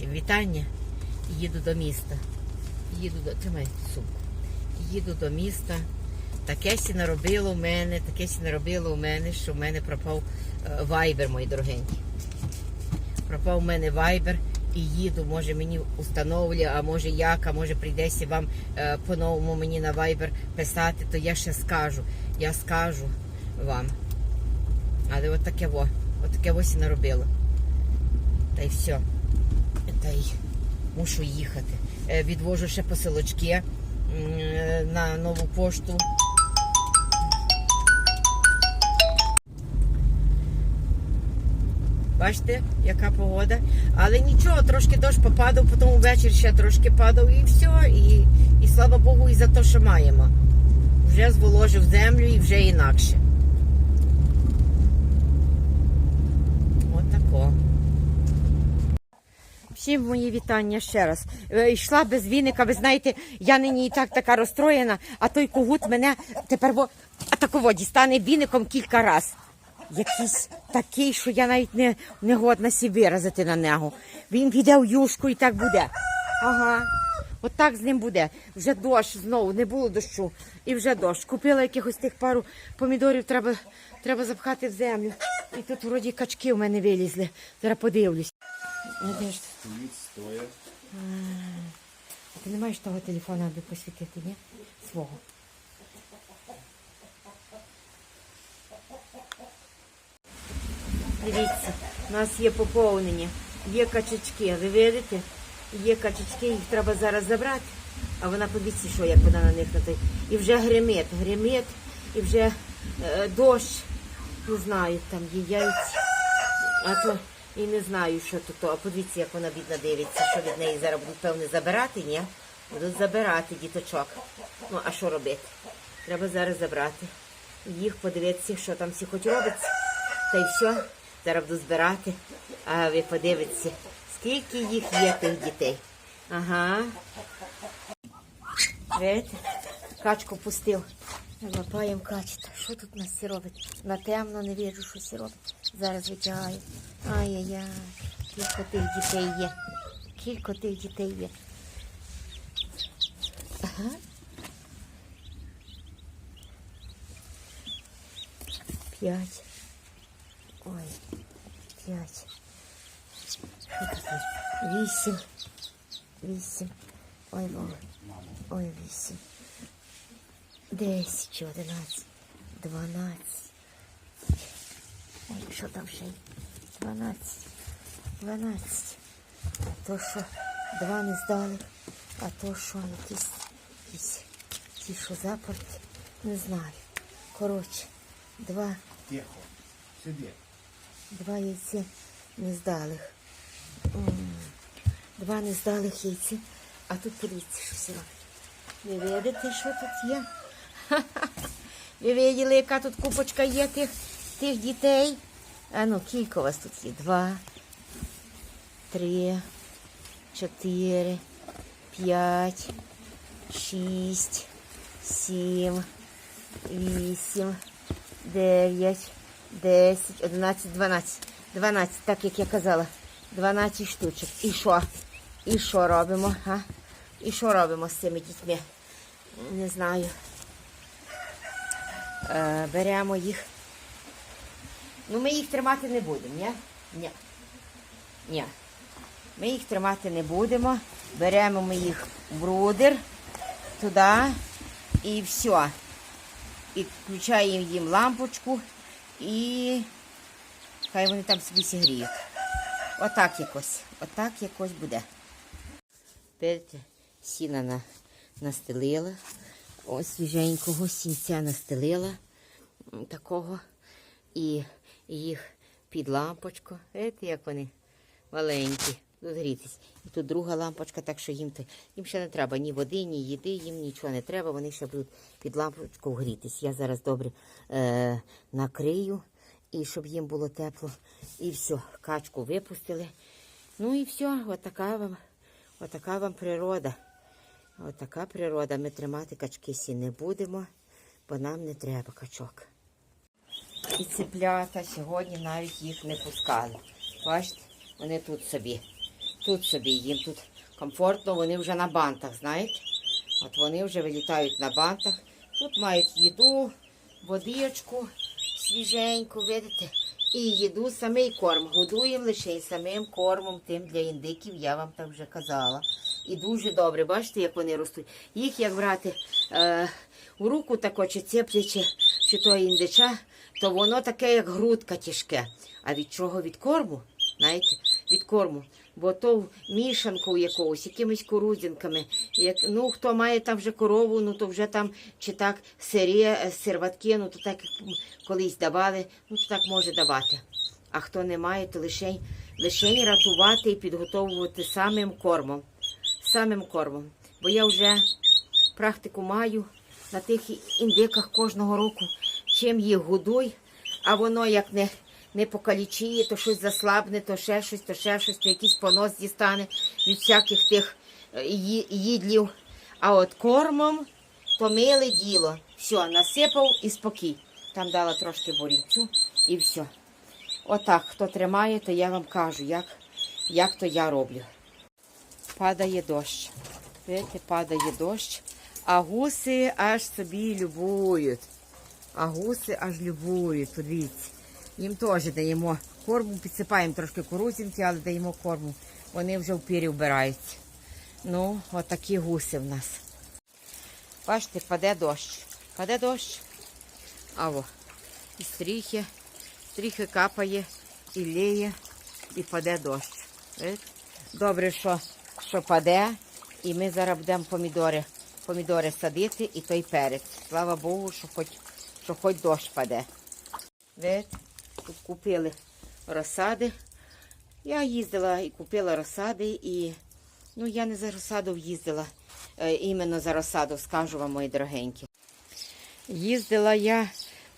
Всім вітання. Їду до міста. Їду до. Тримай сумку. Їду до міста. Таке сі наробило в мене, таке сі наробило у мене, що в мене пропав е, вайбер, мої дорогенькі. Пропав у мене вайбер і їду, може мені установлює, а може як, а може прийдеться вам е, по-новому мені на вайбер писати, то я ще скажу. Я скажу вам. Але от таке во, от таке ось і наробило. Та й все. Та й мушу їхати. Е, Відвожу ще посилочки е, на нову пошту. Бачите, яка погода. Але нічого, трошки дощ попадав, потім ввечері ще трошки падав і все. І, і слава Богу, і за те, що маємо. Вже зволожив землю і вже інакше. Отако. Всім мої вітання ще раз. Е, Йшла без віника, ви знаєте, я нині і так така розстроєна, а той когут мене тепер во, атаково дістане віником кілька разів. Якийсь такий, що я навіть не, не годна сі виразити на нього. Він піде в юшку і так буде. Ага. От так з ним буде. Вже дощ знову, не було дощу. І вже дощ. Купила якихось тих пару помідорів, треба, треба запхати в землю. І тут вроді качки в мене вилізли. Зараз подивлюсь. Стоїть, стоя. А ти не маєш того телефона, аби посвітити, ні? Свого. Дивіться, у нас є поповнення, є качечки, ви видите? Є качечки, їх треба зараз забрати. А вона подивіться, що як вона на них на. І вже гримить, гримить, і вже е, дощ, не знаю, там є яйця. А то і не знаю, що тут. А подивіться, як вона бідна дивиться, що від неї зараз будуть, певне, забирати, ні? Будуть забирати діточок. Ну, а що робити? Треба зараз забрати. Їх подивитися, що там всі хоч робиться. Та й все. Зараз буду збирати. А ви подивіться, скільки їх є тих дітей. Ага. Видите? Качку пустив. Лапаємо качета. Що тут у нас всі робить? На темно не вірю, що всі робить. Зараз витягаю. Ай-яй-яй. Кілько тих дітей є. Кілько тих дітей є. П'ять. Ой, п'ять. Що є? Вісім. Вісім. Ой, Боже. Ой, вісім. Десять, одинадцять, дванадцять. Ой, що там ще? є? Дванадцять. Дванадцять. А то що два не здали, а то що якісь, якісь ті, що заперті, не знаю. Коротше, два, Тихо. Сиди. два яйця не здалих. Два не здалих яйця. А тут подивіться, що все. Ви видите, що тут є? Ви виділи, яка тут купочка є тих, тих дітей? А ну, кілька у вас тут є? Два, три, чотири, п'ять, шість, сім, вісім, дев'ять, десять, одинадцять, дванадцять. Дванадцять, так як я казала. Дванадцять штучок. І що? І що робимо? А? І що робимо з цими дітьми? Не знаю. Е, беремо їх. Ну, ми їх тримати не будемо, ні? Ні. Ні. Ми їх тримати не будемо. Беремо ми їх в брудер туди і все. І включаємо їм лампочку і хай вони там собі сігріють. Отак якось. Отак якось буде. Бачите, сіна на, настелила. Ось свіженького сінця настелила такого. І їх під лампочку. Видите, як вони маленькі. Тут грітись. І тут друга лампочка, так що їм, їм ще не треба ні води, ні їди, їм нічого не треба. Вони ще будуть під лампочку грітись. Я зараз добре е, накрию, і щоб їм було тепло. І все, качку випустили. Ну і все, отака вам, отака вам природа. Отака природа. Ми тримати качки сі не будемо, бо нам не треба качок. І цеплята сьогодні навіть їх не пускали. Бачите, вони тут собі тут собі їм тут комфортно, вони вже на бантах, знаєте? От вони вже вилітають на бантах. Тут мають їду, водичку свіженьку, видите? І їду, самий корм. Годуємо лише самим кормом тим для індиків, я вам так вже казала. І дуже добре, бачите, як вони ростуть. Їх як брати е, у руку тако, чи цеплячи, чи то індича, то воно таке, як грудка тяжке. А від чого? Від корму? Знаєте, від корму. Бо то мішанку якогось, якимись курудзинками. Як, ну, хто має там вже корову, ну то вже там чи так сирі, е, серватки, ну то так колись давали, ну то так може давати. А хто не має, то лише, лише рятувати і підготовувати самим кормом. Самим кормом. Бо я вже практику маю на тих індиках кожного року, чим їх годуй, а воно як не, не покалічіє, то щось заслабне, то ще щось, то ще щось, то якийсь понос дістане від всяких тих е, їдлів. А от кормом то діло. Все, насипав і спокій. Там дала трошки борінцю і все. Отак, хто тримає, то я вам кажу, як, як то я роблю. Падає дощ. Видите, падає дощ, а гуси аж собі любують. А гуси аж любують, подивіться. Їм теж даємо корму, підсипаємо трошки курузинки, але даємо корму. Вони вже в пірі вбираються. Ну, отакі гуси в нас. Бачите, паде дощ. Паде дощ. А во. І стріхи, стріхи капає, і ліє, і паде дощ. Добре, що, що паде, і ми зараз будемо помідори, помідори садити і той перець. Слава Богу, що хоч, що хоч дощ паде. Видите? Тут купили розсади. Я їздила і купила розсади, і ну я не за розсаду їздила, е, іменно за розсаду, скажу вам, мої дорогенькі. Їздила я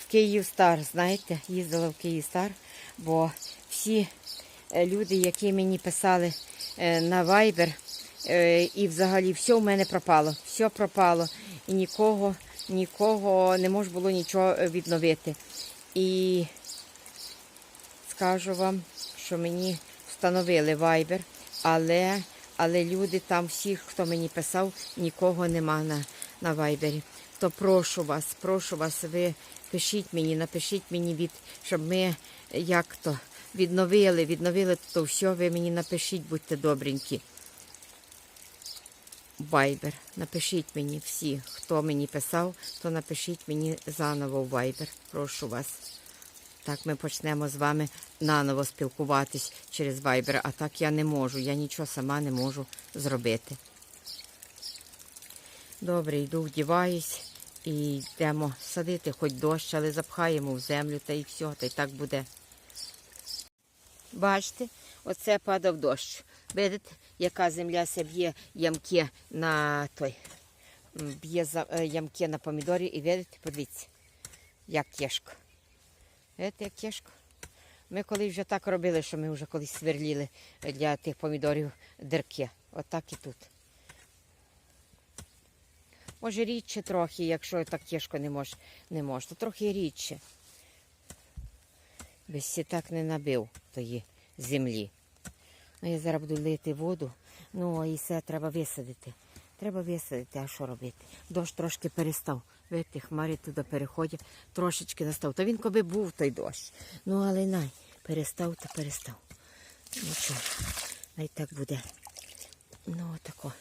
в Київстар, знаєте, їздила в Київстар, бо всі е, люди, які мені писали е, на Viber, і взагалі все в мене пропало. Все пропало. І нікого, нікого не можна було нічого е, відновити. І скажу вам, що мені встановили Viber, але, але люди там всіх, хто мені писав, нікого нема на, на Viber. То прошу вас, прошу вас, ви пишіть мені, напишіть мені від, щоб ми як то відновили, відновили то все, ви мені напишіть, будьте добренькі. Viber. Напишіть мені всі, хто мені писав, то напишіть мені заново в Viber. Прошу вас. Так ми почнемо з вами наново спілкуватись через Viber, а так я не можу, я нічого сама не можу зробити. Добре, йду, вдіваюсь і йдемо садити, хоч дощ, але запхаємо в землю та і все, та й так буде. Бачите, оце падав дощ. Видите, яка земля б'є ямки на той, б'є е, ямки на помідорі і видите, подивіться, як тяжко. Видите, як тяжко. Ми колись вже так робили, що ми вже колись сверліли для тих помідорів дирки. Отак і тут. Може рідше трохи, якщо так тяжко не може, не може, то трохи рідше. Без сі так не набив тої землі. Ну, я зараз буду лити воду, ну і все треба висадити. Треба висадити, а що робити? Дощ трошки перестав. Видите, хмарі туди переходять, трошечки настав. Та він коби був той дощ. Ну, але най, перестав та перестав. Нічого, най так буде. Ну, отако.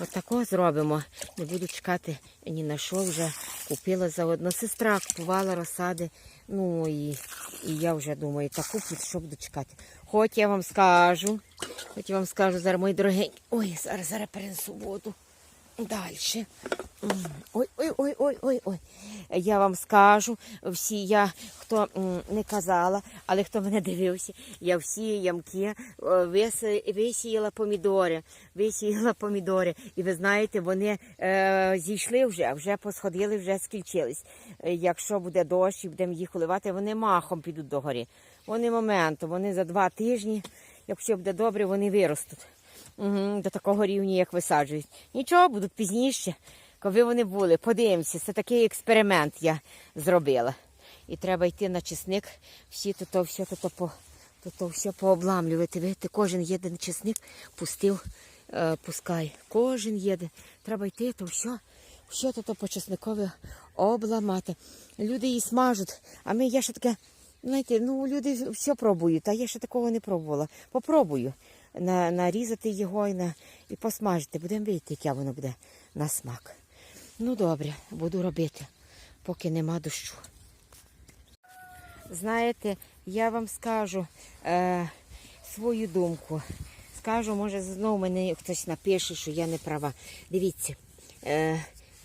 Отако зробимо. Не буду чекати ні на що вже. Купила заодно. Сестра купувала розсади. Ну і, і я вже думаю, та куплю, що буду чекати. Хоч я вам скажу, хоч я вам скажу зараз, мої дорогенькі. Ой, зараз зараз перенесу воду. Далі. Ой, ой, ой, ой, ой, ой. Я вам скажу, всі я, хто не казала, але хто мене дивився, я всі ямки е, висіяла помідори, висіяла помідори. І ви знаєте, вони е, зійшли вже, вже посходили, вже скільчились. Е, Якщо буде дощ і будемо їх уливати, вони махом підуть до гори. Вони моментом, вони за два тижні, якщо буде добре, вони виростуть. Угу, до такого рівня, як висаджують. Нічого, будуть пізніше, коли вони були. Подивимося, це такий експеримент я зробила. І треба йти на чесник, всі то, то все то, то по, то то все пообламлювати. Видите, кожен єдин чесник пустив, е, пускай. Кожен єдин. Треба йти, то все, то, то по чесникові обламати. Люди її смажуть, а ми я ще таке, знаєте, ну люди все пробують, а я ще такого не пробувала. Попробую на, нарізати його і, на, і посмажити. Будемо бачити, яке воно буде на смак. Ну добре, буду робити, поки нема дощу. Знаєте, я вам скажу е, свою думку. Скажу, може, знову мене хтось напише, що я не права. Дивіться, е,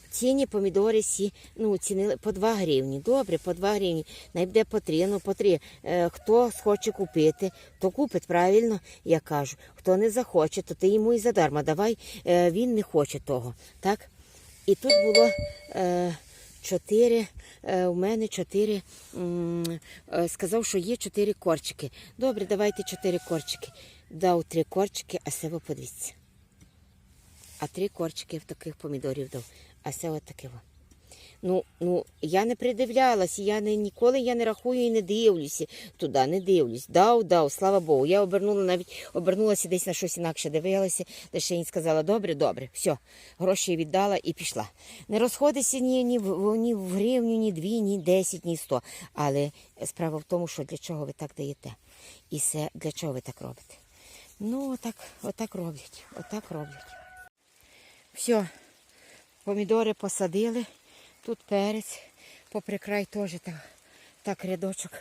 ціні помідори сі, ну, цінили по 2 гривні. Добре, по 2 гривні. Найде по 3, ну по 3. Е, хто схоче купити, то купить, правильно, я кажу. Хто не захоче, то ти йому і задарма. Давай, е, він не хоче того. Так? І тут було е, чотири, у мене чотири, сказав, що є чотири корчики. Добре, давайте чотири корчики. Дав три корчики, а себе подивіться. А три корчики в таких помідорів дав. А це от таке. Ну, ну, я не придивлялась, я не, ніколи я не рахую і не дивлюся туди, не дивлюсь. Дав, дав, слава Богу. Я обернула навіть обернулася десь на щось інакше дивилася, де ще їй сказала, добре, добре, все, гроші віддала і пішла. Не розходиться ні, ні, в, ні в гривню, ні дві, ні десять, ні сто. Але справа в тому, що для чого ви так даєте. І це для чого ви так робите? Ну, отак, отак роблять, отак роблять. Все, помідори посадили. Тут перець, попри край теж так, так рядочок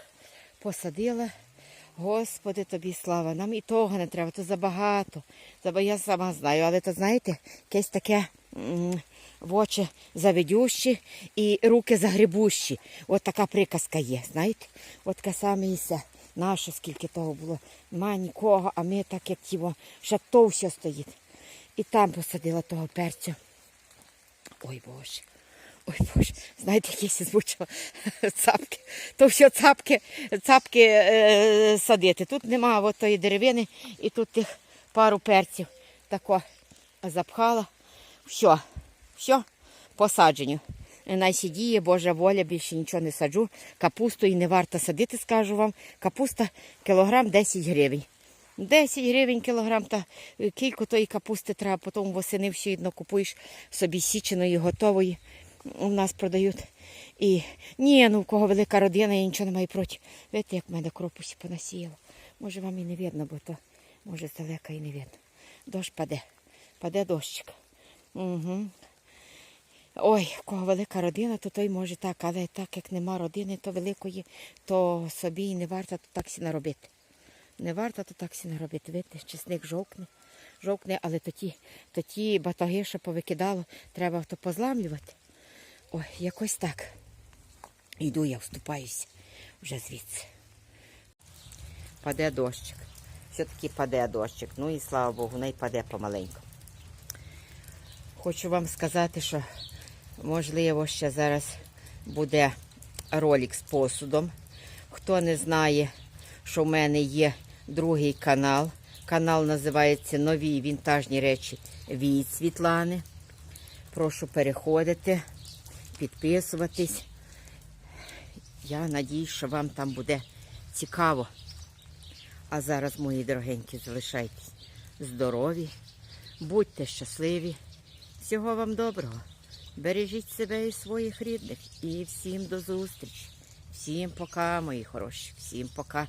посадила. Господи, тобі слава. Нам і того не треба, то забагато. Я сама знаю, але то знаєте, якесь таке в очі заведющі і руки загребущі. От така приказка є, знаєте? От така саме і все. Наше скільки того було. Нема нікого, а ми так як тіло, ще то все стоїть. І там посадила того перцю. Ой Боже. Ой Боже, знаєте, якісь звучало цапки. То все цапки, цапки е, садити. Тут нема от деревини і тут тих пару перців. Тако запхала. Все, все, посадженню. Най сидіє, Божа воля, більше нічого не саджу. Капусту і не варто садити, скажу вам. Капуста кілограм 10 гривень. 10 гривень кілограм, та е, кілько тої капусти треба, потім восени все одно купуєш собі січеної, готової. У нас продають. І ні, ну в кого велика родина, я нічого не маю проти. Видите, як в мене кропусі понасіяло. Може вам і не видно, бо то може здалека і не видно. Дощ паде, паде дощик. Угу. Ой, в кого велика родина, то той може так, але так як нема родини, то великої, то собі і не варто то так сі наробити. Не варто то так сі наробити. Видите, чесник жовкне, жовкне, але то ті, то ті батаги, що повикидало, треба то позламлювати. Ой, якось так. Йду я, вступаюся вже звідси. Паде дощик. Все-таки паде дощик. Ну і слава Богу, не паде помаленьку. Хочу вам сказати, що можливо ще зараз буде ролик з посудом. Хто не знає, що в мене є другий канал. Канал називається Нові вінтажні речі від Світлани. Прошу переходити, підписуватись. Я надіюсь, що вам там буде цікаво. А зараз, мої дорогенькі, залишайтесь здорові, будьте щасливі. Всього вам доброго. Бережіть себе і своїх рідних. І всім до зустрічі. Всім пока, мої хороші. Всім пока.